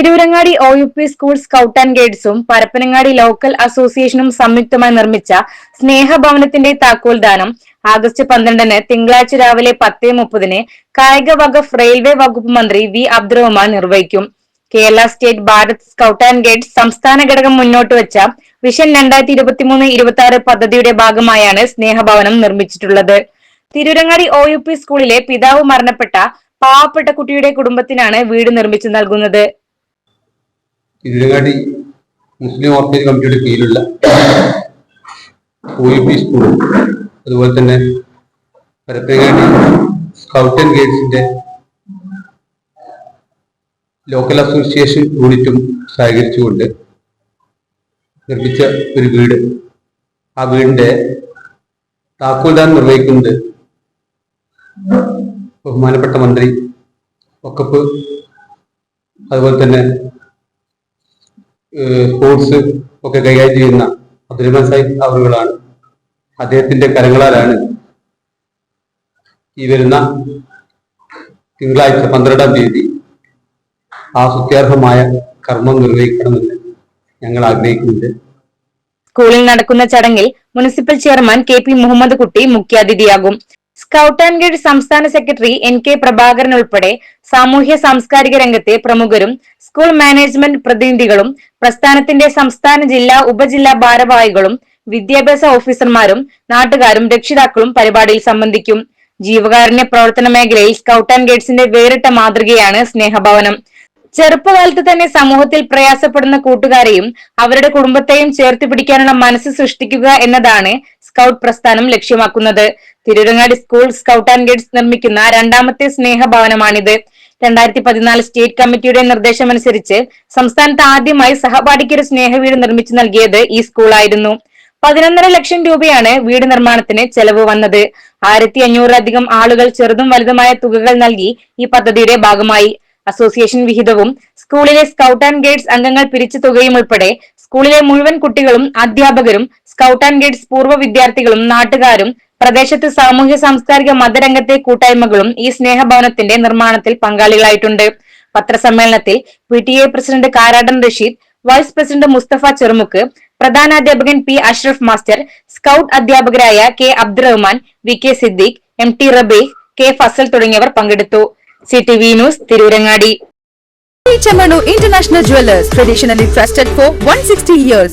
Tirurangadi O U P school scout and ഗൈഡ്സും Parappanangadi local അസോസിയേഷനും സംയുക്തമായി നിർമ്മിച്ച സ്നേഹഭവനത്തിന്റെ താക്കോൽദാനം ആഗസ്റ്റ് പന്ത്രണ്ടിന് തിങ്കളാഴ്ച രാവിലെ പത്തേ മുപ്പതിന് കായിക വകുപ്പ് റെയിൽവേ വകുപ്പ് മന്ത്രി വി അബ്ദുറഹ്മാൻ നിർവഹിക്കും. Kerala state Bharat scout and guides സംസ്ഥാന ഘടകം മുന്നോട്ട് വെച്ച വിഷൻ രണ്ടായിരത്തി ഇരുപത്തിമൂന്ന് ഇരുപത്തി ആറ് പദ്ധതിയുടെ ഭാഗമായാണ് സ്നേഹഭവനം നിർമ്മിച്ചിട്ടുള്ളത്. തിരൂരങ്ങാടി ഒ യു പി സ്കൂളിലെ പിതാവ് മരണപ്പെട്ട പാവപ്പെട്ട കുട്ടിയുടെ കുടുംബത്തിനാണ് വീട് നിർമ്മിച്ചു നൽകുന്നത്. തിരുവങ്ങാടി മുസ്ലിം ഓർഗനൈസ് കമ്മിറ്റിയുടെ കീഴിലുള്ള ഒ പി സ്കൂൾ അതുപോലെ തന്നെ പരപ്പനങ്ങാടി സ്കൗട്ട് ആൻഡ് ഗൈഡ്സിന്റെ ലോക്കൽ അസോസിയേഷൻ യൂണിറ്റും സഹകരിച്ചുകൊണ്ട് നിർമ്മിച്ച ഒരു വീട്. ആ വീടിന്റെ താക്കോൽദാൻ നിർവഹിക്കുന്നത് ബഹുമാനപ്പെട്ട മന്ത്രി ഒക്കപ്പ് അതുപോലെ തന്നെ സ്പോർട്സ് ഒക്കെ കൈകാര്യം ചെയ്യുന്ന അബ്ദുറഹ്മാൻ സാഹിബ് അവറുകളാണ് അദ്ദേഹത്തിന്റെ കരങ്ങളാലാണ് ഈ വരുന്ന തിങ്കളാഴ്ച പന്ത്രണ്ടാം തീയതി ആ സുത്യാർഹമായ കർമ്മം നിർവഹിക്കണമെന്ന് ഞങ്ങൾ ആഗ്രഹിക്കുന്നുണ്ട്. സ്കൂളിൽ നടക്കുന്ന ചടങ്ങിൽ municipal chairman K P Muhammad Kutty മുഖ്യാതിഥിയാകും. സ്കൗട്ട് ആൻഡ് ഗൈഡ് സംസ്ഥാന സെക്രട്ടറി എൻ കെ പ്രഭാകരൻ ഉൾപ്പെടെ സാമൂഹ്യ സാംസ്കാരിക രംഗത്തെ പ്രമുഖരും സ്കൂൾ മാനേജ്മെന്റ് പ്രതിനിധികളും പ്രസ്ഥാനത്തിന്റെ സംസ്ഥാന ജില്ലാ ഉപജില്ലാ ഭാരവാഹികളും വിദ്യാഭ്യാസ ഓഫീസർമാരും നാട്ടുകാരും രക്ഷിതാക്കളും പരിപാടിയിൽ സംബന്ധിക്കും. ജീവകാരുണ്യ പ്രവർത്തന മേഖലയിൽ സ്കൗട്ട് ആൻഡ് ഗൈഡ്സിന്റെ വേറിട്ട മാതൃകയാണ് സ്നേഹഭവനം. ചെറുപ്പകാലത്ത് തന്നെ സമൂഹത്തിൽ പ്രയാസപ്പെടുന്ന കൂട്ടുകാരെയും അവരുടെ കുടുംബത്തെയും ചേർത്ത് പിടിക്കാനുള്ള മനസ്സ് സൃഷ്ടിക്കുക എന്നതാണ് സ്കൗട്ട് പ്രസ്ഥാനം ലക്ഷ്യമാക്കുന്നത്. Tirurangadi school scout and guides നിർമ്മിക്കുന്ന രണ്ടാമത്തെ സ്നേഹഭവനമാണിത്. രണ്ടായിരത്തി പതിനാല് സ്റ്റേറ്റ് കമ്മിറ്റിയുടെ നിർദ്ദേശമനുസരിച്ച് സംസ്ഥാനത്ത് ആദ്യമായി സഹപാഠിക്കൊരു സ്നേഹവീട് നിർമ്മിച്ചു നൽകിയത് ഈ സ്കൂളായിരുന്നു. പതിനൊന്നര ലക്ഷം രൂപയാണ് വീട് നിർമ്മാണത്തിന് ചെലവ് വന്നത്. ആയിരത്തി അഞ്ഞൂറിലധികം ആളുകൾ ചെറുതും വലുതുമായ തുകകൾ നൽകി ഈ പദ്ധതിയുടെ ഭാഗമായി. അസോസിയേഷൻ വിഹിതവും സ്കൂളിലെ സ്കൗട്ട് ആൻഡ് ഗൈഡ്സ് അംഗങ്ങൾ പിരിച്ച തുകയും ഉൾപ്പെടെ സ്കൂളിലെ മുഴുവൻ കുട്ടികളും അധ്യാപകരും സ്കൗട്ട് ആൻഡ് ഗൈഡ്സ് പൂർവ വിദ്യാർത്ഥികളും നാട്ടുകാരും പ്രദേശത്ത് സാമൂഹ്യ സാംസ്കാരിക മതരംഗത്തെ കൂട്ടായ്മകളും ഈ സ്നേഹഭവനത്തിന്റെ നിർമ്മാണത്തിൽ പങ്കാളികളായിട്ടുണ്ട്. പത്രസമ്മേളനത്തിൽ P T A president Karadan Rasheed vice president Mustafa Cherumukku പ്രധാനാധ്യാപകൻ P Ashraf master scout അധ്യാപകരായ K Abdurahman V K Siddique M T Rabeeq K Fasal തുടങ്ങിയവർ പങ്കെടുത്തു. C T V news Tirurangadi Chamanu International Jewelers, traditionally trusted for 160 years.